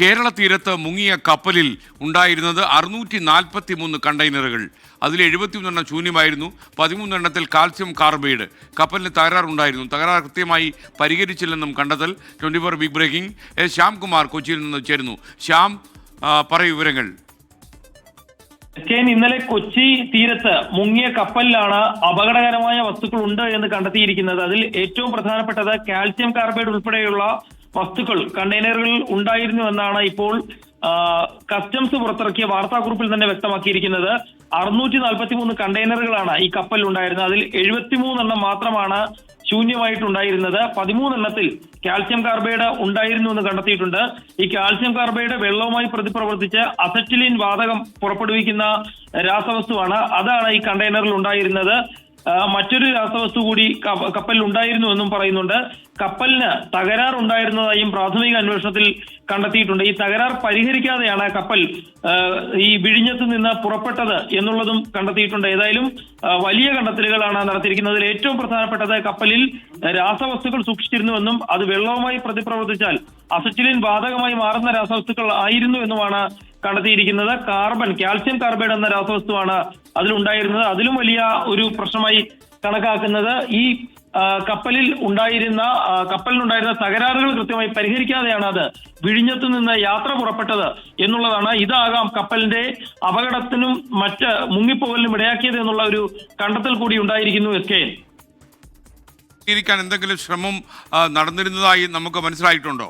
കേരള തീരത്ത് മുങ്ങിയ കപ്പലിൽ ഉണ്ടായിരുന്നത് അറുന്നൂറ്റി നാൽപ്പത്തി മൂന്ന് കണ്ടെയ്നറുകൾ. അതിൽ എഴുപത്തിമൂന്നെണ്ണം ശൂന്യമായിരുന്നു. പതിമൂന്നെണ്ണത്തിൽ കാൽസ്യം കാർബൈഡ്. കപ്പലിന് തകരാറുണ്ടായിരുന്നു. തകരാർ കൃത്യമായി പരിഹരിച്ചില്ലെന്നും കണ്ടെത്തൽ. Twenty four big breaking. S Shyamkumar കൊച്ചിയിൽ നിന്ന് ചേരുന്നു. ശ്യാം പറയൂ വിവരങ്ങൾ. ഇന്നലെ കൊച്ചി തീരത്ത് മുങ്ങിയ കപ്പലിലാണ് അപകടകരമായ വസ്തുക്കൾ ഉണ്ട് എന്ന് കണ്ടെത്തിയിരിക്കുന്നത്. അതിൽ ഏറ്റവും പ്രധാനപ്പെട്ടത് കാൽസ്യം കാർബൈഡ് ഉൾപ്പെടെയുള്ള വസ്തുക്കൾ കണ്ടെയ്നറുകളിൽ ഉണ്ടായിരുന്നു എന്നാണ് ഇപ്പോൾ കസ്റ്റംസ് പുറത്തിറക്കിയ വാർത്താക്കുറിപ്പിൽ തന്നെ വ്യക്തമാക്കിയിരിക്കുന്നത്. അറുന്നൂറ്റി നാൽപ്പത്തി മൂന്ന് കണ്ടെയ്നറുകളാണ് ഈ കപ്പലിൽ ഉണ്ടായിരുന്നത്. അതിൽ എഴുപത്തിമൂന്നെണ്ണം മാത്രമാണ് ശൂന്യമായിട്ടുണ്ടായിരുന്നത്. പതിമൂന്നെണ്ണത്തിൽ കാൽസ്യം കാർബൈഡ് ഉണ്ടായിരുന്നു എന്ന് കണ്ടെത്തിയിട്ടുണ്ട്. ഈ കാൽസ്യം കാർബൈഡ് വെള്ളവുമായി പ്രതിപ്രവർത്തിച്ച് അസറ്റിലിൻ വാതകം പുറപ്പെടുവിക്കുന്ന രാസവസ്തുവാണ്. അതാണ് ഈ കണ്ടെയ്നറിൽ ഉണ്ടായിരുന്നത്. മറ്റൊരു രാസവസ്തു കൂടി കപ്പലിൽ ഉണ്ടായിരുന്നു എന്നും പറയുന്നുണ്ട്. കപ്പലിന് തകരാർ ഉണ്ടായിരുന്നതായും പ്രാഥമിക അന്വേഷണത്തിൽ കണ്ടെത്തിയിട്ടുണ്ട്. ഈ തകരാർ പരിഹരിക്കാതെയാണ് കപ്പൽ ഈ വിഴിഞ്ഞത്ത് നിന്ന് പുറപ്പെട്ടത് എന്നുള്ളതും കണ്ടെത്തിയിട്ടുണ്ട്. ഏതായാലും വലിയ കണ്ടെത്തലുകളാണ് നടത്തിയിരിക്കുന്നത്. ഏറ്റവും പ്രധാനപ്പെട്ടത് കപ്പലിൽ രാസവസ്തുക്കൾ സൂക്ഷിച്ചിരുന്നുവെന്നും അത് വെള്ളവുമായി പ്രതിപ്രവർത്തിച്ചാൽ അസറ്റിലിൻ ബാധകമായി മാറുന്ന രാസവസ്തുക്കൾ ആയിരുന്നു എന്നുമാണ് കണ്ടെത്തിയിരിക്കുന്നത്. കാർബൺ കാൽസ്യം കാർബൈഡ് എന്ന രാസവസ്തുവാണ് അതിലുണ്ടായിരുന്നത്. അതിലും വലിയ ഒരു പ്രശ്നമായി കണക്കാക്കുന്നത്. ഈ കപ്പലിൽ ഉണ്ടായിരുന്ന കപ്പലിനുണ്ടായിരുന്ന തകരാറുകൾ കൃത്യമായി പരിഹരിക്കാതെയാണ് അത് വിഴിഞ്ഞത്തു നിന്ന് യാത്ര പുറപ്പെട്ടത് എന്നുള്ളതാണ്. ഇതാകാം കപ്പലിന്റെ അപകടത്തിനും മറ്റ് മുങ്ങിപ്പോകലിനും ഇടയാക്കിയത് എന്നുള്ള ഒരു കണ്ടെത്തൽ കൂടി ഉണ്ടായിരിക്കുന്നു എസ് കെ എന്തെങ്കിലും ശ്രമം നടന്നിരുന്നതായി നമുക്ക് മനസ്സിലായിട്ടുണ്ടോ?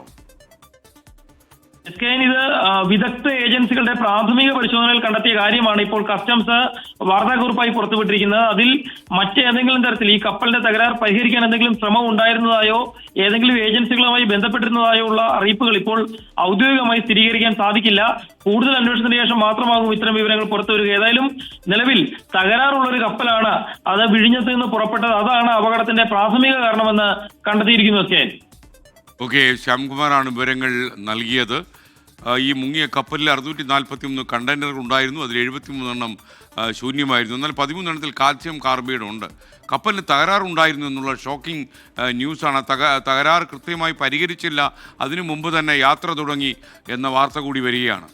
എസ് കെ ഇത് വിദഗ്ധ ഏജൻസികളുടെ പ്രാഥമിക പരിശോധനയിൽ കണ്ടെത്തിയ കാര്യമാണ് ഇപ്പോൾ കസ്റ്റംസ് വാർത്താക്കുറിപ്പായി പുറത്തുവിട്ടിരിക്കുന്നത്. അതിൽ മറ്റേതെങ്കിലും തരത്തിൽ ഈ കപ്പലിന്റെ തകരാർ പരിഹരിക്കാൻ എന്തെങ്കിലും ശ്രമം ഉണ്ടായിരുന്നതായോ ഏതെങ്കിലും ഏജൻസികളുമായി ബന്ധപ്പെട്ടിരുന്നതായോ ഉള്ള അറിയിപ്പുകൾ ഇപ്പോൾ ഔദ്യോഗികമായി സ്ഥിരീകരിക്കാൻ സാധിക്കില്ല. കൂടുതൽ അന്വേഷണത്തിന് ശേഷം മാത്രമാകും ഇത്തരം വിവരങ്ങൾ പുറത്തുവരിക. ഏതായാലും നിലവിൽ തകരാറുള്ള ഒരു കപ്പലാണ്. അത് വിഴിഞ്ഞത്ത് നിന്ന് പുറപ്പെട്ടത്. അതാണ് അപകടത്തിന്റെ പ്രാഥമിക കാരണമെന്ന് കണ്ടെത്തിയിരിക്കുന്നു എസ് കെ ഓക്കെ ശ്യാംകുമാറാണ് വിവരങ്ങൾ നൽകിയത്. ഈ മുങ്ങിയ കപ്പലിൽ അറുന്നൂറ്റി നാൽപ്പത്തി മൂന്ന് കണ്ടെയ്നറുകൾ ഉണ്ടായിരുന്നു. അതിൽ എഴുപത്തി മൂന്നെണ്ണം ശൂന്യമായിരുന്നു. എന്നാൽ പതിമൂന്നെണ്ണത്തിൽ കാൽസ്യം കാർബൈഡ് ഉണ്ട്. കപ്പലിന് തകരാറുണ്ടായിരുന്നു എന്നുള്ള ഷോക്കിംഗ് ന്യൂസാണ്. തക തകരാറ് കൃത്യമായി പരിഹരിച്ചില്ല. അതിനു മുമ്പ് തന്നെ യാത്ര തുടങ്ങി എന്ന വാർത്ത കൂടി വരികയാണ്.